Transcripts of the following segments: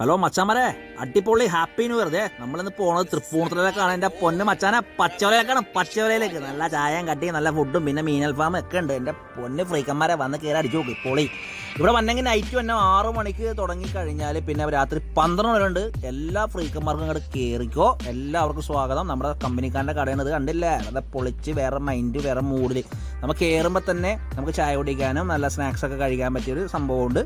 Hello മച്ചാമരെ. അടിപൊളി happy new year ദേ. നമ്മളിന്ന് പോണത് തൃപ്പൂണിത്തുറയിലേക്കാണ്. എന്റെ പൊന്ന് മച്ചാനെ പച്ചവലയിലേക്കാണ്. പച്ചവലയിലേക്ക്. നല്ല ചായയും കട്ടിയും നല്ല ഫുഡും പിന്നെ മീനൽ ഫാം ഒക്കെ ഉണ്ട്. എന്റെ പൊന്ന് ഫ്രീക്കന്മാരെ വന്ന് കയറി അടിച്ചു നോക്കി പൊളി. ഇവിടെ വന്നെങ്കിൽ നൈറ്റ് തന്നെ ആറു മണിക്ക് തുടങ്ങി കഴിഞ്ഞാൽ പിന്നെ രാത്രി പന്ത്രണ്ട് മണി ഉണ്ട് എല്ലാ ഫ്രീക്കന്മാർക്കും അങ്ങോട്ട് കയറിക്കോ എല്ലാവർക്കും സ്വാഗതം. നമ്മുടെ കമ്പനിക്കാരന്റെ കടയാണ് ഇത് കണ്ടില്ലേ? നല്ല പൊളിച്ച് വേറെ മൈൻഡ് വേറെ മൂഡിൽ നമുക്ക് കയറുമ്പോൾ തന്നെ നമുക്ക് ചായ കുടിക്കാനും നല്ല സ്നാക്സ് ഒക്കെ കഴിക്കാൻ പറ്റിയൊരു സംഭവമുണ്ട്.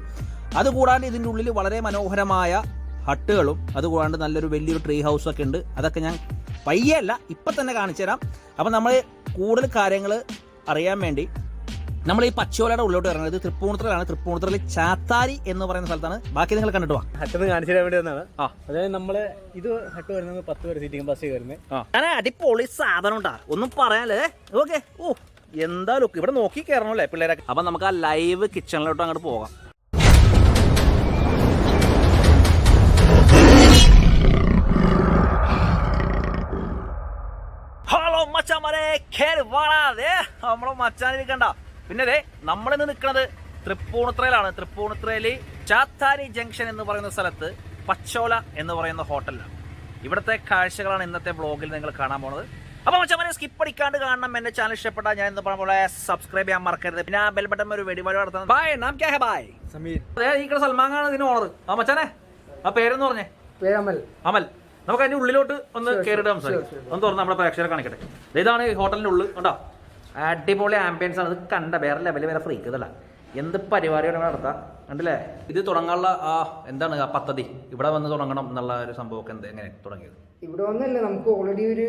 അതുകൂടാണ്ട് ഇതിന്റെ ഉള്ളിൽ വളരെ മനോഹരമായ ഹട്ടുകളും അതുകൂടാണ്ട് നല്ലൊരു വലിയൊരു ട്രീ ഹൗസ് ഒക്കെ ഉണ്ട്. അതൊക്കെ ഞാൻ പയ്യല്ല ഇപ്പം തന്നെ കാണിച്ചു തരാം. അപ്പം നമ്മൾ കൂടുതൽ കാര്യങ്ങൾ അറിയാൻ വേണ്ടി നമ്മൾ ഈ പച്ചോലയുടെ ഉള്ളിലോട്ട് ഇറങ്ങുന്നത് തൃപ്പൂണിത്തറയാണ് തൃപ്പൂണിത്തറയിൽ ചാത്താരി എന്ന് പറയുന്ന സ്ഥലത്താണ്. ബാക്കി നിങ്ങൾ കണ്ടിട്ട് വാ. ഹട്ട് കാണിച്ചു തരാൻ വേണ്ടി വന്നതാണ്. ആ. അതായത് നമ്മൾ ഇത് ഹട്ട് വരുന്നത് പത്ത് പേര് സീറ്റിംഗ് ബസ് വരുന്നത്. ഞാൻ അടിപൊളി സാധനം ഉണ്ടാ. ഒന്നും പറയാല്ലേ? ഓക്കെ. ഓ എന്താ ലുക്ക് ഇവിടെ നോക്കി കയറണല്ലേ പിള്ളേരൊക്കെ? അപ്പം നമുക്ക് ആ ലൈവ് കിച്ചണിലോട്ട് അങ്ങോട്ട് പോകാം. മച്ചാമാരെ കേറി നമ്മളെ മച്ചാനെ മച്ചാനിരിക്കണ്ട പിന്നെ ദേ നമ്മളിന്ന് നിൽക്കുന്നത് തൃപ്പൂണിത്രയിലാണ് തൃപ്പൂണിത്രയിൽ ചാത്താരി ജംഗ്ഷൻ എന്ന് പറയുന്ന സ്ഥലത്ത് പച്ചോല എന്ന് പറയുന്ന ഹോട്ടലിലാണ്. ഇവിടുത്തെ കാഴ്ചകളാണ് ഇന്നത്തെ ബ്ലോഗിൽ നിങ്ങൾ കാണാൻ പോണത്. അപ്പൊ മച്ചാമാരെ സ്കിപ്പ് അടിക്കാണ്ട് കാണണം. എന്റെ ചാനൽ ഇഷ്ടപ്പെട്ടാൽ ഞാൻ എന്ന് പറഞ്ഞ പോലെ സബ്സ്ക്രൈബ് ചെയ്യാൻ മറക്കരുത്. പിന്നെ ആ ബെൽ ബട്ടൺ ഒരു വെടിപാട് നടത്തണം. ബായ് നാം ക്യാ ഹെ? ബായ് സമീർ. അതെ ഈ കട സൽമാൻ ഖാൻ ഇതിന് ഓണർ ആ മച്ചാനെ ആ പേരെന്ന് പറഞ്ഞേ? അമൽ. അമൽ. നമുക്ക് അതിന്റെ ഉള്ളിലോട്ട് ഒന്ന് കയറിയിട്ട് സംസാരിക്കാം. ഒന്ന് തുറന്ന് നമ്മുടെ പ്രേക്ഷകരെ കാണിക്കട്ടെ. ദേ ഇതാണ് ഈ ഹോട്ടലിന്റെ ഉള്ളിൽ കണ്ടോ? അടിപൊളി ആംബിയൻസ് ആണ്. ഇത് കണ്ട വേറെ ലെവലിൽ വേറെ ഫ്രീക്ക് ഇതല്ല. എന്ത് പരിപാടിയാണ് ഇവിടെ നടത്താം? കണ്ടില്ലേ? ഇത് തുടങ്ങാനുള്ള ആ എന്താണ് ആ പദ്ധതി? ഇവിടെ വന്ന് തുടങ്ങണം എന്നുള്ള ഒരു സംഭവമൊക്കെ എന്ത് എങ്ങനെ തുടങ്ങിയത്? ഇവിടെ വന്നല്ല നമുക്ക് ഓൾറെഡി ഒരു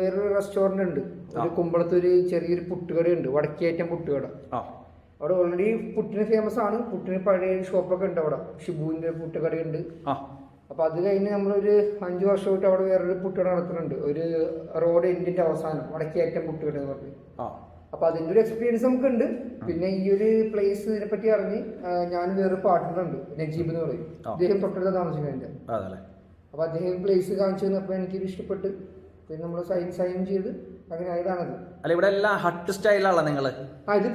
വേറൊരു റെസ്റ്റോറന്റ് ഉണ്ട്. ഒരു കുമ്പളത്ത് ഒരു ചെറിയൊരു പുട്ടുകട ഉണ്ട് വടക്കേറ്റം പുട്ടുകട. ആ. അവിടെ ഓൾറെഡി പുട്ടിന് ഫേമസ് ആണ്. പുട്ടിന് പഴയ ഷോപ്പൊക്കെ ഉണ്ട് അവിടെ. ഷിബുവിന്റെ പുട്ടുകടയുണ്ട്. ആ അപ്പൊ അത് കഴിഞ്ഞ് നമ്മളൊരു അഞ്ച് വർഷമായിട്ട് അവിടെ വേറൊരു പുട്ടുകട നടത്തുന്നുണ്ട്. ഒരു റോഡ് എൻഡിന്റെ അവസാനം വടക്കേറ്റം പുട്ടുകട എന്ന് പറഞ്ഞു. ആ. അതിന്റെ ഒരു എക്സ്പീരിയൻസ് നമുക്കുണ്ട്. പിന്നെ ഈ ഒരു പ്ലേസ് ഇതിനെ പറ്റി അറിഞ്ഞ് ഞാൻ വേറൊരു പാർട്ട്ണർ ഉണ്ട് നജീബ് എന്ന് പറയും. അദ്ദേഹം തൊട്ടടുത്ത താമസിക്കുന്നത് അപ്പോൾ അപ്പൊ അദ്ദേഹം പ്ലേസ് കാണിച്ചു തന്നപ്പോൾ എനിക്കിത് ഇഷ്ടപ്പെട്ട്. പിന്നെ നമ്മൾ സൈൻ സൈൻ ചെയ്ത് അല്ല ഇവിടെ എല്ലാം ഹട്ട് സ്റ്റൈലാണല്ലോ നിങ്ങൾ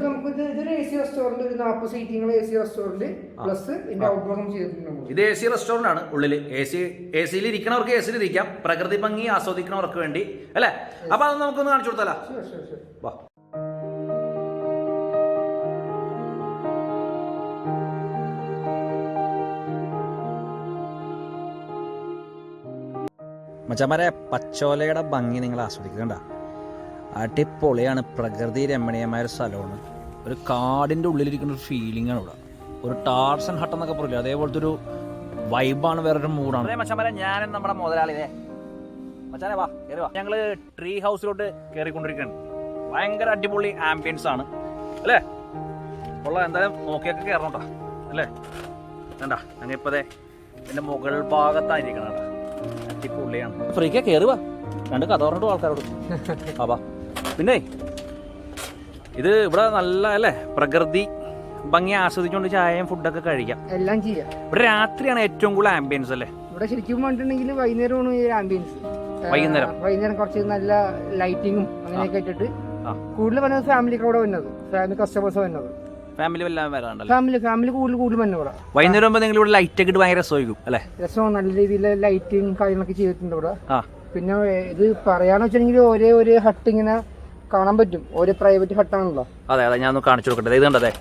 നമുക്ക് ഇത് ഇതൊരു എ സി റെസ്റ്റോറന്റ് ഒരു നാൽപ്പത് സീറ്റിംഗുള്ള എ സി റെസ്റ്റോറന്റ് പ്ലസ് ഇതിന്റെ ചെയ്തിട്ടുണ്ട് ഇത് എ സി റെസ്റ്റോറന്റ് ആണ് ഉള്ളിൽ എ സി എ സിയിൽ ഇരിക്കണവർക്ക് എ സിയിൽ ഇരിക്കാം. പ്രകൃതി ഭംഗി ആസ്വദിക്കണവർക്ക് വേണ്ടി. അല്ലേ? അപ്പൊ അത് നമുക്കൊന്ന് കാണിച്ചു കൊടുത്താലോ. വാ. മച്ചമാരെ പച്ചോലയുടെ ഭംഗി നിങ്ങൾ ആസ്വദിക്കണ്ട അടിപൊളിയാണ്. പ്രകൃതി രമണീയമായ ഒരു സ്ഥലമാണ്. ഒരു കാടിന്റെ ഉള്ളിലിരിക്കുന്ന ഒരു ഫീലിംഗ് ആണ് ഇവിടെ. ഒരു ടാർസൺ ഹട്ട് എന്നൊക്കെ പറയില്ല? അതേപോലത്തെ ഒരു വൈബാണ് വേറൊരു മച്ചമാരെ ഞാനും നമ്മുടെ മച്ചാനെ വാ കയറി വാ. ഞങ്ങൾ ട്രീ ഹൗസിലോട്ട് കയറിക്കൊണ്ടിരിക്കുകയാണ് ഭയങ്കര അടിപൊളി ആംബിയൻസ് ആണ്. അല്ലേ? ഉള്ള എന്തായാലും നോക്കിയൊക്കെ കയറണം കേട്ടോ അല്ലേ? വേണ്ട ഞങ്ങൾ ഇപ്പതേ ദേ ഇതിന്റെ മുകൾ ഭാഗത്തായിരിക്കണം കേട്ടോ. അടിപൊളിയാണ്. ഫ്രീക്കാ കയറി വാ. രണ്ട് കഥ പറഞ്ഞിട്ട് ആൾക്കാരോട്. ആവാ പിന്നെ ഇത് ഇവിടെ നല്ല അല്ലേ പ്രകൃതി ഭംഗി ആസ്വദിച്ചുകൊണ്ട് ചായയും ഫുഡൊക്കെ കഴിക്കാം. എല്ലാം ചെയ്യാം. ഇവിടെ രാത്രിയാണ് ഏറ്റവും കൂടുതൽ ആംബിയൻസ് അല്ലേ? ഇവിടെ ശരിക്കും പറഞ്ഞിട്ടുണ്ടെങ്കിൽ വൈകുന്നേരമാണ് ഈ ആംബിയൻസ് വൈകുന്നേരം? വൈകുന്നേരം കുറച്ച് നല്ല ലൈറ്റിങ്ങും അങ്ങനെയൊക്കെ ഇട്ടിട്ട്. കൂടുതൽ വന്നത് ഫാമിലി അവിടെ വന്നത്. ഫാമിലി കസ്റ്റമേഴ്സ് വന്നത്. ഫാമിലി എല്ലാം വരാണ്ടല്ലോ ഫാമിലി ഫാമിലി കൂടുതൽ കൂടുതൽ വന്നു ഇവിടെ. വൈകുന്നേരം ആകുമ്പോൾ നിങ്ങൾ ഇവിടെ ലൈറ്റ് ഒക്കെ ഭയങ്കര രസമായിരിക്കും അല്ലേ? രസമാണ് നല്ല രീതിയിൽ ലൈറ്റിങ് കാര്യങ്ങളൊക്കെ ചെയ്തിട്ടുണ്ട് ഇവിടെ. പിന്നെ ഇത് പറയാന്ന് വെച്ചിട്ടുണ്ടെങ്കിൽ ഒരേ ഒരു ഹട്ട് ഇങ്ങനെ കാണാൻ പറ്റും. ഒരു പ്രൈവറ്റ് ഹട്ടാണല്ലോ അതെ അതെ ഞാൻ ഒന്ന് കാണിച്ചു കൊടുക്കട്ടെ. ഇത് കണ്ടതേ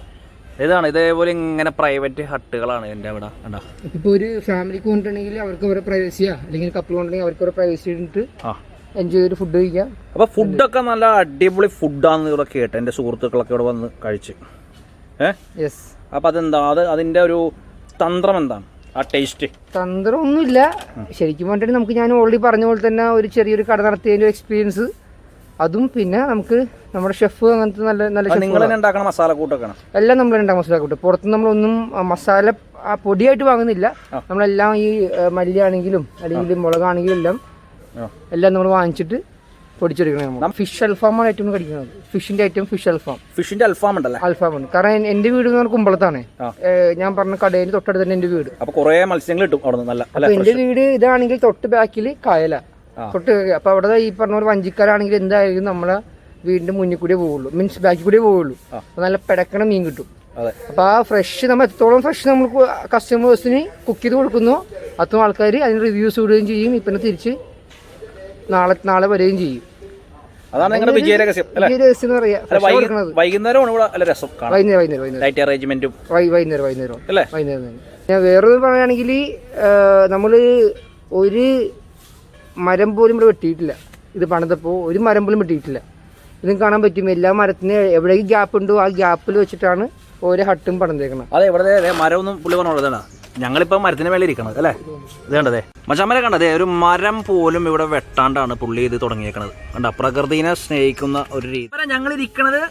ഇതാണ് ഇതേപോലെ ഇങ്ങനെ പ്രൈവറ്റ് ഹട്ടുകളാണ് എന്റെ അവിടെ കണ്ടോ? ഇപ്പൊ ഒരു ഫാമിലി കൊണ്ടുണ്ടെങ്കിൽ അവർക്ക് ഒരു പ്രൈവസിയാ അല്ലെങ്കിൽ കപ്പിൾ കൊണ്ടുണ്ടെങ്കിൽ അവർക്ക് ഒരു പ്രൈവസി ഇട്ടിട്ട് ആ. എൻജോയ് ചെയ്ത് ഫുഡ് കഴിക്കാം. അപ്പോൾ ഫുഡൊക്കെ നല്ല അടിപൊളി ഫുഡാണെന്ന് ഇവിടെ കേട്ടെ. എന്റെ സുഹൃത്തുക്കളൊക്കെ ഇവിടെ വന്ന് കഴിച്ച്. ഏ? യെസ് അപ്പോൾ അതെന്താ? അത് അതിന്റെ ഒരു തന്ത്രം എന്താണ്? ആ ടേസ്റ്റ് തന്ത്രമൊന്നുമില്ല. ശരിക്കും പറഞ്ഞിട്ട് നമുക്ക് ഞാൻ ഓൾറെഡി പറഞ്ഞ പോലെ തന്നെ ഒരു ചെറിയൊരു കട നടത്തിയതിന്റെ എക്സ്പീരിയൻസ് അതും പിന്നെ നമുക്ക് നമ്മുടെ ഷെഫ് അങ്ങനത്തെ നല്ല നല്ല ഷെഫ് മസാല കൂട്ടൊക്കെ എല്ലാം നമ്മൾ ഉണ്ടാക്കുന്ന മസാല കൂട്ട്. പുറത്ത് നമ്മളൊന്നും മസാല പൊടിയായിട്ട് വാങ്ങുന്നില്ല. നമ്മളെല്ലാം ഈ മല്ലിയാണെങ്കിലും അല്ലെങ്കിൽ മുളകാണെങ്കിലും എല്ലാം എല്ലാം നമ്മൾ വാങ്ങിച്ചിട്ട് പൊടിച്ചെടുക്കണം നമ്മൾ ഫിഷ് അൽഫാമാണ് ഏറ്റവും കടിക്കുന്നത് ഫിഷിന്റെ ഐറ്റം ഫിഷ് അൽഫാം ഫിഷിന്റെ അൽഫാം ഉണ്ടല്ലേ? ഉണ്ട് കാരണം എന്റെ വീട് എന്ന് പറഞ്ഞാൽ കുമ്പളത്താണ്. ഞാൻ പറഞ്ഞ കടയിൽ തൊട്ടടുത്ത് തന്നെ എന്റെ വീട്. അപ്പോൾ കുറേ മത്സ്യങ്ങൾ കിട്ടും അവിടെ നല്ല എന്റെ വീട് ഇതാണെങ്കിൽ തൊട്ട് ബാക്കിൽ കായല. തൊട്ട് അപ്പൊ അവിടെ ഈ പറഞ്ഞ പോലെ വഞ്ചിക്കാരാണെങ്കിൽ എന്തായാലും നമ്മളെ വീടിന്റെ മുന്നിൽ കൂടിയേ പോവുള്ളൂ. മീൻസ് ബാക്കി കൂടിയേ പോവുള്ളൂ. നല്ല പെടക്കണ മീൻ കിട്ടും. അപ്പൊ ആ ഫ്രഷ് നമ്മൾ എത്രത്തോളം ഫ്രഷ് നമ്മൾ കസ്റ്റമേഴ്സിന് കുക്ക് ചെയ്ത് കൊടുക്കുന്നു അത്രയും ആൾക്കാർ അതിന് റിവ്യൂസ് ഇടുകയും ചെയ്യും. ഇപ്പം തിരിച്ച് നാളെ നാളെ വരികയും ചെയ്യും. അതാണ് നിങ്ങളുടെ രഹസ്യം വൈകുന്നേരമാണ് ഇവിടെ? നല്ല രസം. വൈകുന്നേരം വൈകുന്നേരം വൈകുന്നേരം. ലൈറ്റ് അറേഞ്ച്മെന്റും വൈകുന്നേരം വൈകുന്നേരം. അല്ലേ? വൈകുന്നേരം ഞാൻ വേറൊരു പറയുകയാണെങ്കിൽ നമ്മൾ ഒരു മരം പോലും ഇവിടെ വെട്ടിയിട്ടില്ല. ഇത് പണിതപ്പോൾ ഒരു മരം പോലും വെട്ടിയിട്ടില്ല. ഇതും കാണാൻ പറ്റും എല്ലാ മരത്തിന് എവിടേക്ക് ഗ്യാപ്പ് ഉണ്ടോ ആ ഗ്യാപ്പിൽ വെച്ചിട്ടാണ് ഓരോ ഹട്ടും പണിതേക്കണം അതെ ഇവിടെ മരമൊന്നും പുള്ളി പറഞ്ഞോളൂ ഞങ്ങളിപ്പോ മരത്തിന് മേലെ ഇരിക്കണത് അല്ലേ? ഇത് കണ്ടതേ മച്ചാമരെ കണ്ടതേ ഒരു മരം പോലും ഇവിടെ വെട്ടാണ്ടാണ് പുള്ളി ഇത് തുടങ്ങിയേക്കണത്. കണ്ട? പ്രകൃതിനെ സ്നേഹിക്കുന്ന ഒരു രീതി. ഞങ്ങൾ ഇരിക്കണത്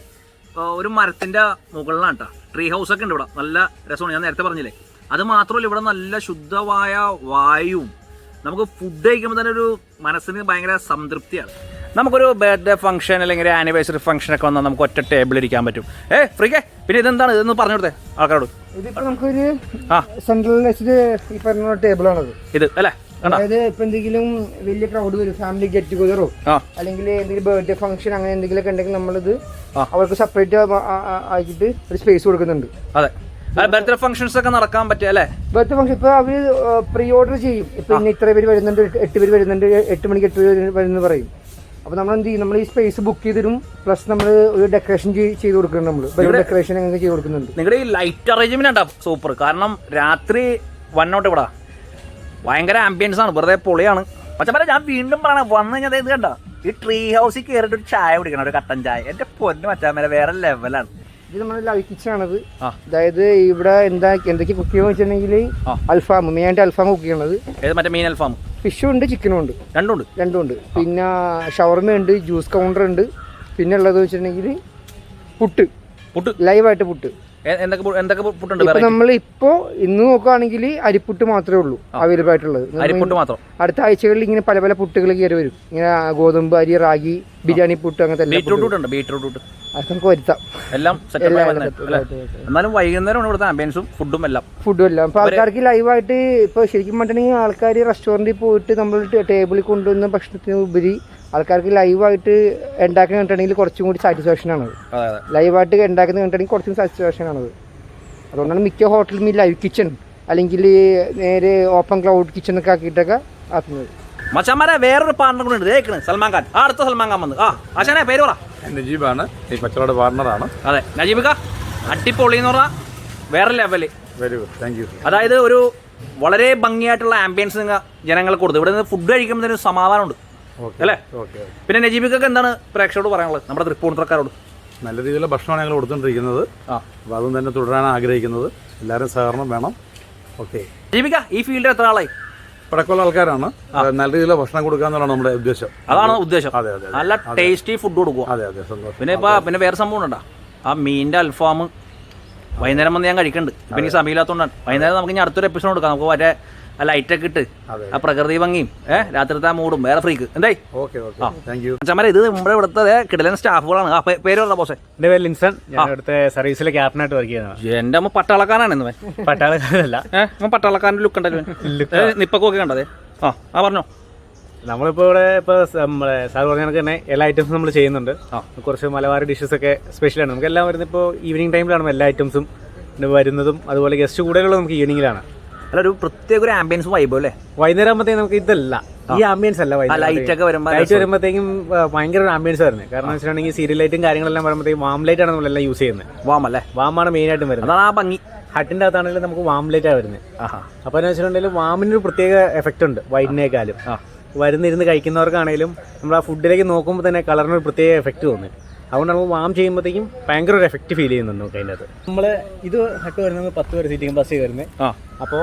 ഒരു മരത്തിന്റെ മുകളിലാണ് കേട്ടോ ട്രീ ഹൗസ് ഒക്കെ ഉണ്ട് ഇവിടെ. നല്ല രസമാണ്. ഞാൻ നേരത്തെ പറഞ്ഞില്ലേ? അത് മാത്രമല്ല ഇവിടെ നല്ല ശുദ്ധമായ വായുവും നമുക്ക് ഫുഡ് കഴിക്കുമ്പോൾ തന്നെ ഒരു മനസ്സിന് ഭയങ്കര സംതൃപ്തിയാണ്. നമുക്കൊരു ബർത്ത്ഡേ ഫംഗ്ഷൻ അല്ലെങ്കിൽ ആനിവേഴ്സറി ഫംഗ്ഷൻ ഒക്കെ വന്നാൽ നമുക്ക് ഒറ്റ ടേബിൾ ഇരിക്കാൻ പറ്റും. ഏ ഫ്രീക്കേ? പിന്നെ ഇതെന്താണ്? ഇതെന്ന് പറഞ്ഞു കൊടുത്തേ ആൾക്കാരോട്. ഇതിപ്പോ നമുക്കൊരു ആ. സെൻട്രലിൽ വെച്ചിട്ട് ഈ പറഞ്ഞ ടേബിളാണത് ഇത് അല്ലേ? അതായത് ഇപ്പൊ എന്തെങ്കിലും വലിയ ക്രൗഡ് വരും ഫാമിലി ഗെറ്റ് ടുഗതറോ അല്ലെങ്കിൽ എന്തെങ്കിലും ബർത്ത്ഡേ ഫംഗ്ഷൻ അങ്ങനെ എന്തെങ്കിലുമൊക്കെ ഉണ്ടെങ്കിൽ നമ്മളിത്. അവർക്ക് സെപ്പറേറ്റ് ആക്കിയിട്ട് ഒരു സ്പേസ് കൊടുക്കുന്നുണ്ട്. അതെ. ബർത്ത്ഡേ ഫംഗ്ഷൻസ് ഒക്കെ നടക്കാൻ പറ്റുക അല്ലേ? ബർത്ത്ഡേ ഫംഗ്ഷൻ ഇപ്പൊ അവർ പ്രീ ഓർഡർ ചെയ്യും. ഇപ്പൊ ഇന്ന് ഇത്ര പേര് വരുന്നുണ്ട് എട്ട് പേര് വരുന്നുണ്ട് എട്ട് മണിക്ക് എട്ട് പേര് വരുന്നു പറയും. അപ്പൊ നമ്മൾ എന്ത് ചെയ്യും? നമ്മൾ ഈ സ്പേസ് ബുക്ക് ചെയ്തിടും. പ്ലസ് നമ്മൾ ഒരു ഡെക്കറേഷൻ ചെയ്ത് കൊടുക്കുന്നുണ്ട് നമ്മൾ ഡെക്കറേഷൻ അങ്ങനെ ചെയ്ത് കൊടുക്കുന്നുണ്ട്. നിങ്ങളുടെ ഈ ലൈറ്റ് അറേഞ്ച്മെന്റ് ഉണ്ടാ? സൂപ്പർ കാരണം രാത്രി വന്നോട്ട് ഇവിടെ. ഭയങ്കര ആംബിയൻസ് ആണ്. വെറുതെ പൊളിയാണ്. പച്ചപ്പര ഞാൻ വീണ്ടും പറയണ വന്നു കഴിഞ്ഞാൽ ഇത് കണ്ട? ഈ ട്രീ ഹൗസിൽ കയറിയിട്ട് ഒരു ചായ കുടിക്കണം ഒരു കട്ടൻ ചായ. എന്റെ പൊന്നു മച്ചാമര വേറെ ലെവലാണ് ഇത് നമ്മുടെ ലവ് കിച്ചണത് അതായത് ഇവിടെ എന്താ എന്തൊക്കെ കുക്ക് ചെയ്യുക വെച്ചിട്ടുണ്ടെങ്കിൽ അൽഫാം മെയിൻ ആയിട്ട് അൽഫാം കുക്ക് ചെയ്യണത്. മറ്റേ മീൻ അൽഫാം? ഫിഷും ഉണ്ട് ചിക്കനും ഉണ്ട്. രണ്ടുണ്ട്? രണ്ടുണ്ട്. പിന്നെ ഷവർമ ഉണ്ട് ജ്യൂസ് കൗണ്ടർ ഉണ്ട്. പിന്നെ ഉള്ളത് വെച്ചിട്ടുണ്ടെങ്കിൽ പുട്ട്. പുട്ട്. ലൈവായിട്ട് പുട്ട്. എന്തൊക്കെ എന്തൊക്കെ പു- പുട്ടുണ്ട് ഇപ്പൊ നമ്മൾ ഇപ്പോ ഇന്ന് നോക്കുകയാണെങ്കിൽ അരിപ്പുട്ട് മാത്രമേ ഉള്ളൂ അവൈലബിൾ ആയിട്ടുള്ളത്. അരിപ്പുട്ട് മാത്രം? അടുത്ത ആഴ്ചകളിൽ ഇങ്ങനെ പല പല പുട്ടുകൾ കയറി വരും. ഇങ്ങനെ ഗോതമ്പ് അരി റാഗി ബിരിയാണി പുട്ട് അങ്ങനത്തെ ബീറ്റ്റൂട്ട്. ഉണ്ട്? ബീറ്റ്റൂട്ട് അതൊക്കെ നമുക്ക് വരുത്താം. എല്ലാം എന്നാലും വൈകുന്നേരമാണ് ഇവിടുത്തെ ആംബിയൻസും ഫുഡും എല്ലാം. ഫുഡും എല്ലാം. അപ്പൊ ആൾക്കാർക്ക് ലൈവായിട്ട് ഇപ്പൊ ശരിക്കും പറഞ്ഞിട്ടുണ്ടെങ്കിൽ ആൾക്കാർ റെസ്റ്റോറന്റിൽ പോയിട്ട് നമ്മൾ ടേബിളിൽ കൊണ്ടുവന്ന ഭക്ഷണത്തിന് ഉപരി ആൾക്കാർക്ക് ലൈവായിട്ട് ഉണ്ടാക്കുന്ന കണ്ടിട്ടുണ്ടെങ്കിൽ കുറച്ചും കൂടി സാറ്റിസ്ഫാക്ഷൻ ആണ്. ലൈവായിട്ട് ഉണ്ടാക്കുന്ന കണ്ടിട്ടുണ്ടെങ്കിൽ കുറച്ചും സാറ്റിസ്ഫാക്ഷൻ ആണത് അതുകൊണ്ടാണ് മിക്ക ഹോട്ടലും ഈ ലൈവ് കിച്ചൺ അല്ലെങ്കിൽ നേരെ ഓപ്പൺ ക്ലൗഡ് കിച്ചൺ ഒക്കെ ആക്കിയിട്ടൊക്കെ ആക്കുന്നത്. മച്ചാമാരെ വേറൊരു പാർട്ണർ കൂടെ ഉണ്ട്. ദേക്കണ് സൽമാൻ ഖാൻ. ആ അടുത്ത സൽമാൻ ഖാൻ വന്ന്. ആ ആശാനെ പേര് പറ. നജീബാണ് ഈ പച്ചവട പാർട്ണറാണ് അതെ നജീബിക്ക അടിപൊളി എന്ന് പറഞ്ഞാൽ വേറെ level very good thank you അതായത് ഒരു വളരെ ഭംഗിയായിട്ടുള്ള ആംബിയൻസ് നിങ്ങൾ ജനങ്ങൾക്ക് കൊടുത്തു. ഇവിടെ നിന്ന് ഫുഡ് കഴിക്കുമ്പോൾ സമാധാനമുണ്ട്. ഓക്കെ അല്ലേ? പിന്നെ നജീബിക്കൊക്കെ എന്താണ് പ്രേക്ഷകരോട് പറയാനുള്ളത്? നമ്മുടെ തൃപ്പൂണിത്തറക്കാരോട്. നല്ല രീതിയിലുള്ള ഭക്ഷണമാണ് ഞങ്ങൾ കൊടുത്തുകൊണ്ടിരിക്കുന്നത്. അപ്പോൾ അതും തന്നെ തുടരാൻ ആഗ്രഹിക്കുന്നത്. എല്ലാവരും സഹകരണം വേണം. ഓക്കെ. നജീബിക്ക ഈ ഫീൽഡിൽ എത്ര ആളായി? പടക്കമുള്ള ആൾക്കാരാണ്. നല്ല രീതിയിലുള്ള ഭക്ഷണം കൊടുക്കുക എന്നുള്ളതാണ് നമ്മുടെ ഉദ്ദേശം. അതാണ് ഉദ്ദേശം. അതെ അതെ അതെ. നല്ല ടേസ്റ്റി ഫുഡ് കൊടുക്കുക. അതെ അതെ സന്തോഷം. പിന്നെ ഇപ്പൊ പിന്നെ വേറെ സംഭവം ഉണ്ടോ? ആ മീനിന്റെ അൽഫാം വൈകുന്നേരം വന്ന് ഞാൻ കഴിക്കുന്നുണ്ട് ഇപ്പൊ എനിക്ക് സമയമില്ലാത്തതുകൊണ്ടാണ്. വൈകുന്നേരം നമുക്ക് ഇനി അടുത്തൊരു എപ്പിസോഡ് കൊടുക്കാം നമുക്ക് മറ്റേ ആ ലൈറ്റൊക്കെ ഇട്ട് ആ പ്രകൃതി ഭംഗിയും ഏഹ് രാത്രിത്തെ ആ മൂടും വേറെ ഫ്രീക്ക് എന്തായി? Okay okay. താങ്ക് യു ഇത് നമ്മുടെ ഇവിടുത്തെ കിടലൻ സ്റ്റാഫുകളാണ്. ആ പേര് പറഞ്ഞ ബോസേ? എന്റെ പേര് ലിൻസൺ. ഞാൻ ഇവിടുത്തെ സർവീസിലെ ക്യാപ്റ്റനായിട്ട് വർക്ക് ചെയ്യുന്നത് എന്റെ അമ്മ പട്ടാളക്കാരാണ് ഇന്ന് പട്ടാളക്കാരല്ല ഏഹ് പട്ടാളക്കാരന്റെ ലുക്ക് ഉണ്ടല്ലോ നിപ്പൊക്കെ കണ്ടതേ ആ ആ പറഞ്ഞോ. നമ്മളിപ്പോൾ ഇവിടെ ഇപ്പോൾ നമ്മളെ സാർ പറഞ്ഞ കണക്ക് തന്നെ എല്ലാ ഐറ്റംസും നമ്മൾ ചെയ്യുന്നുണ്ട്. കുറച്ച് മലബാർ ഡിഷസ് ഒക്കെ സ്പെഷ്യലാണ് നമുക്ക് എല്ലാം വരുന്നത് ഇപ്പോൾ ഈവനിങ് ടൈമിലാണ് എല്ലാ ഐറ്റംസും വരുന്നതും അതുപോലെ ഗസ്റ്റ് കൂടുതലുള്ളത് നമുക്ക് ഈവനിങ്ങിലാണ് അല്ല ഒരു പ്രത്യേക ഒരു ആംബിയൻസ് വൈബോ അല്ലേ? വൈകുന്നേരം ആകുമ്പോഴത്തേക്കും നമുക്ക് ഇതല്ല. ഈ ആംബിയൻസ് അല്ല ലൈറ്റ് ഒക്കെ വരുമ്പോ ലൈറ്റ് വരുമ്പോഴത്തേക്കും ഭയങ്കര ഒരു ആംബിയൻസ് വരുന്നത്. കാരണം എന്ന് വെച്ചിട്ടുണ്ടെങ്കിൽ സീരിയൽ ലൈറ്റും കാര്യങ്ങളെല്ലാം വരുമ്പോഴത്തേക്കും വാം ലൈറ്റ് ആണ് നമ്മളെല്ലാം യൂസ് ചെയ്യുന്നത്. വാം അല്ലേ? വാമാണ് മെയിൻ ആയിട്ടും വരുന്നത്. അതാണ് ആ ഭംഗി. ഹട്ടിന്റെ അകത്താണെങ്കിൽ നമുക്ക് വാം ലൈറ്റാണ് വരുന്നത്. അപ്പൊ അപ്പോൾ എന്ന് വെച്ചിട്ടുണ്ടെങ്കിൽ വാമിന് ഒരു പ്രത്യേക എഫക്റ്റ് ഉണ്ട് വൈറ്റിനേക്കാളും. വരുന്നിരുന്ന് കഴിക്കുന്നവർക്കാണെങ്കിലും നമ്മൾ ആ ഫുഡിലേക്ക് നോക്കുമ്പോൾ തന്നെ കളറിന് ഒരു പ്രത്യേക എഫക്റ്റ് തോന്നും. അതുകൊണ്ട് നമ്മൾ വാം ചെയ്യുമ്പോഴത്തേക്കും ഭയങ്കര ഒരു എഫക്റ്റ് ഫീൽ ചെയ്യുന്നുണ്ട് നമുക്ക് അതിന്റെ അത് നമ്മൾ ഇത് ഹട്ട് വരുന്നത് പത്ത് പേര് സീറ്റിംഗ് ബസ് വരുന്നത് ആ. അപ്പോൾ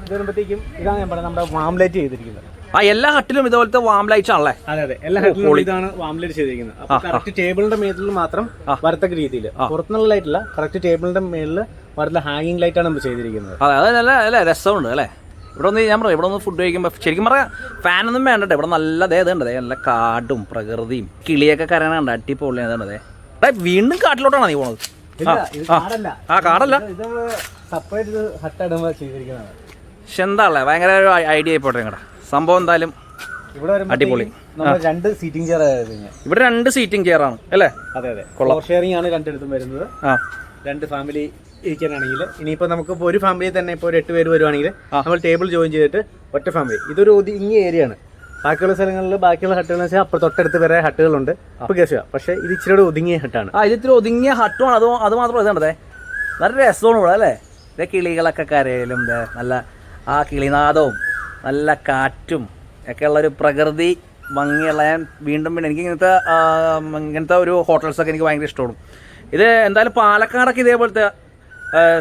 ഇത് വരുമ്പോഴത്തേക്കും ഇതാണ് ഞാൻ പറയുന്നത് നമ്മുടെ വാം ലൈറ്റ് ചെയ്തിരിക്കുന്നത്. ആ എല്ലാ ഹട്ടിലും ഇതുപോലത്തെ വാം ലൈറ്റ്സ് ആണല്ലേ? അതെ അതെ. എല്ലാ ഹട്ടിലും ഇതാണ് വാം ലൈറ്റ് ചെയ്തിരിക്കുന്നത്. അപ്പോൾ കറക്റ്റ് ടേബിളിന്റെ മേളിൽ മാത്രം വരത്തക്ക രീതിയിൽ പുറത്തുനിന്നുള്ള ലൈറ്റ് അല്ല കറക്റ്റ് ടേബിളിന്റെ മേളിൽ വരത്തുള്ള ഹാങ്ങിങ് ലൈറ്റ് ആണ് നമ്മൾ ചെയ്തിരിക്കുന്നത്. അതെ അത് നല്ല നല്ല രസമുണ്ട് അല്ലേ? ഇവിടെ ഒന്ന് ഞാൻ പറയാം ഇവിടെ ഒന്ന് ഫുഡ് കഴിക്കുമ്പോൾ ശരിക്കും പറയാം ഫാനൊന്നും വേണ്ടട്ടെ. ഇവിടെ നല്ല ദേ ഇതുണ്ട് ദേ നല്ല കാടും പ്രകൃതിയും കിളിയൊക്കെ കരയണുണ്ട് അടിപൊളി ഇതുണ്ട് ദേ. എടാ, വീണ്ടും കാട്ടിലോട്ടാണ് നീ പോണത്? ആ, കാടല്ല. പക്ഷെ എന്താ ഉള്ളത് ഭയങ്കര ഒരു ഐഡിയ ആയിപ്പോട്ടെ നിങ്ങളുടെ സംഭവം എന്തായാലും ഇവിടെ അടിപൊളി. രണ്ട് സീറ്റിംഗ് ചെയർ ഇവിടെ രണ്ട് സീറ്റിംഗ് ചെയറാണ് അല്ലേ? അതെ അതെ. ഷെയറിംഗ് ആണ് രണ്ടിടത്തും വരുന്നത്. ആ. രണ്ട് ഫാമിലി ഇരിക്കാനാണെങ്കിൽ ഇനിയിപ്പോൾ നമുക്ക് ഒരു ഫാമിലി തന്നെ ഇപ്പോൾ ഒരു എട്ട് പേര് വരുവാണെങ്കിൽ നമ്മൾ ടേബിൾ ജോയിൻ ചെയ്തിട്ട് ഒറ്റ ഫാമിലി ഇതൊരു ഒതുങ്ങിയ ഏരിയ ആണ്. ബാക്കിയുള്ള സ്ഥലങ്ങളിൽ ബാക്കിയുള്ള ഹട്ടുകൾ വെച്ചാൽ അപ്പുറം തൊട്ടടുത്ത് വരെ ഹട്ടുകളുണ്ട് അപ്പൊ കേസുക പക്ഷേ ഇത് ഇച്ചിരി ഒതുങ്ങിയ ഹട്ടാണ് ആ ഇത് ഇത്തിരി ഒതുങ്ങിയ ഹട്ടുമാണ് അത് അത് മാത്രം ഇതുണ്ടേ നല്ല രസമാണ് ഇവിടെ അല്ലേ? ഇതേ കിളികളൊക്കെ കരയിലും നല്ല ആ കിളിനാദവും നല്ല കാറ്റും ഒക്കെ ഉള്ള ഒരു പ്രകൃതി ഭംഗിയുള്ള ഞാൻ വീണ്ടും പിന്നെ എനിക്ക് ഇങ്ങനത്തെ ഇങ്ങനത്തെ ഒരു ഹോട്ടൽസൊക്കെ എനിക്ക് ഭയങ്കര ഇഷ്ടമാണ്. ഇത് എന്തായാലും പാലക്കാടൊക്കെ ഇതേപോലത്തെ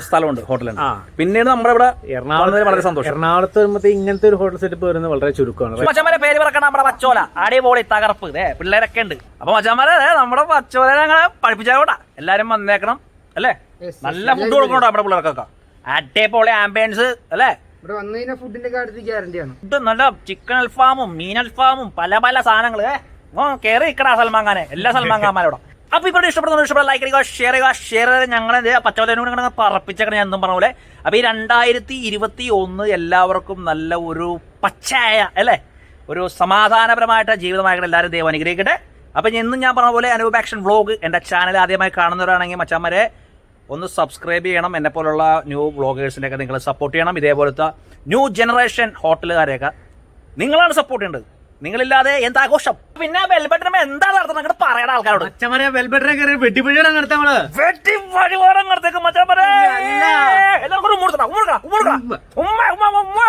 സ്ഥലമുണ്ട് ഹോട്ടലുണ്ട്. പിന്നെ പിന്നീട് നമ്മുടെ ഇവിടെ എറണാകുളത്ത് വളരെ സന്തോഷം. എറണാകുളത്ത് വരുമ്പോൾ ഇങ്ങനത്തെ ഒരു ഹോട്ടൽ സെറ്റപ്പ് വരുന്നത് വളരെ ചുരുക്കമാണ്. മച്ചമാരെ പേര് പറക്കണം നമ്മുടെ പച്ചോല. അടിപൊളി തകർപ്പ്. ഇതേ പിള്ളേരൊക്കെ ഉണ്ട്. അപ്പൊ മച്ചന്മാരെ ദേ നമ്മുടെ പച്ചോല ഞങ്ങളെ പഠിപ്പിച്ചാലോട്ടാ എല്ലാരും വന്നേക്കണം അല്ലേ? നല്ല ഫുഡ് കൊടുക്കണോട്ടോ നമ്മുടെ പിള്ളേർക്കൊക്കെ? അടിപൊളി ആംബിയൻസ് അല്ലേ? ഇവിടെ വന്നു കഴിഞ്ഞാൽ ഫുഡിന്റെ കാര്യത്തിൽ ഗ്യാരണ്ടിയാണ് ഫുഡ് നല്ല ചിക്കൻ അൽഫാമും മീൻ അൽഫാമും പല പല സാധനങ്ങൾ കേറി ഇക്കടാ സൽമാൻ ഖാനെ. എല്ലാ സൽമാൻ ഖാന്മാരോടും. അപ്പൊ ഇവിടെ ഇഷ്ടപ്പെടുന്ന ഇഷ്ടപ്പെട്ട ലൈക്ക് ചെയ്യുക ഷെയർ ചെയ്യുക. ഷെയർ ചെയ്ത് ഞങ്ങളെ പച്ചവലനോട് കൂടെ പറപ്പിച്ചേക്കണം ഞാൻ എന്തും പറഞ്ഞ പോലെ അപ്പൊ ഈ രണ്ടായിരത്തി ഇരുപത്തി ഒന്ന് എല്ലാവർക്കും നല്ല ഒരു പച്ചയായ അല്ലേ? ഒരു സമാധാനപരമായിട്ട് ജീവിതമായിട്ട് എല്ലാവരും ദൈവം അനുഗ്രഹിക്കട്ടെ. അപ്പൊ എന്നും ഞാൻ പറഞ്ഞ പോലെ അനൂപ് ആക്ഷൻ വ്ളോഗ് ചാനൽ ആദ്യമായി കാണുന്നവരാണെങ്കിൽ മച്ചാന്മാരെ ഒന്ന് സബ്സ്ക്രൈബ് ചെയ്യണം. എന്നെ പോലുള്ള ന്യൂ വ്ളോഗേഴ്സിനെയൊക്കെ നിങ്ങൾ സപ്പോർട്ട് ചെയ്യണം. ഇതേപോലത്തെ ന്യൂ ജനറേഷൻ ഹോട്ടലുകാരെയൊക്കെ നിങ്ങളാണ് സപ്പോർട്ട് ചെയ്യേണ്ടത്. നിങ്ങളില്ലാതെ എന്താഘോഷം? പിന്നെ ബെൽബട്ടനും എന്താ നടത്തുന്നത്? പറയണ ആൾക്കാരോട്. അച്ഛന്മാരെ ബെൽബട്ടനെ കയറി വെട്ടിപ്പഴിയാണ് നടത്താൻ നമ്മൾ വെട്ടി വഴിപാടം നടത്തേക്ക് മച്ചാമരെ എല്ലാവർക്കും ഉമ്മ. ഉമ്മ ഉമ്മ ഉമ്മ.